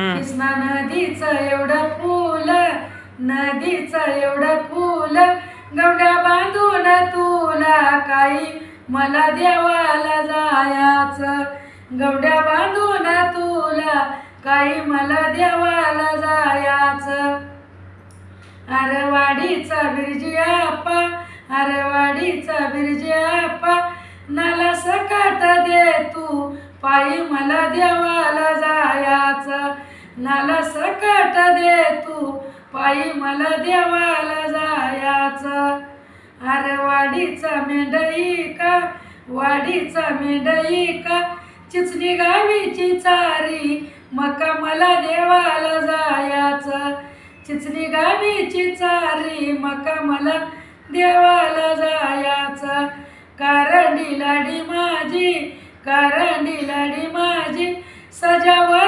कृष्णा नदीचं एवढं फुल नदीचं एवढं फुल गवड्या बांधून तुला काही मला देवाला जायाचं. गवड्या बांधून तुला काही मला देवाला जायाचं. अरवाडीचा बिरजी आपा अरवाडीचा बिरजी आपा नाला सकाट दे तू पायी मला देवाला नाला सकाट दे तू पायी मला देवाला जायाचं. अरे वाडीचा मेंढई का वाडीचा मेंढई का चिचणी गावीची चारी मका मला देवाला जायाचं. चिचणी गावीची चारी मका मला देवाला जायाचं. कारंडी लाडी माझी कारंडी लाडी माझी सजावर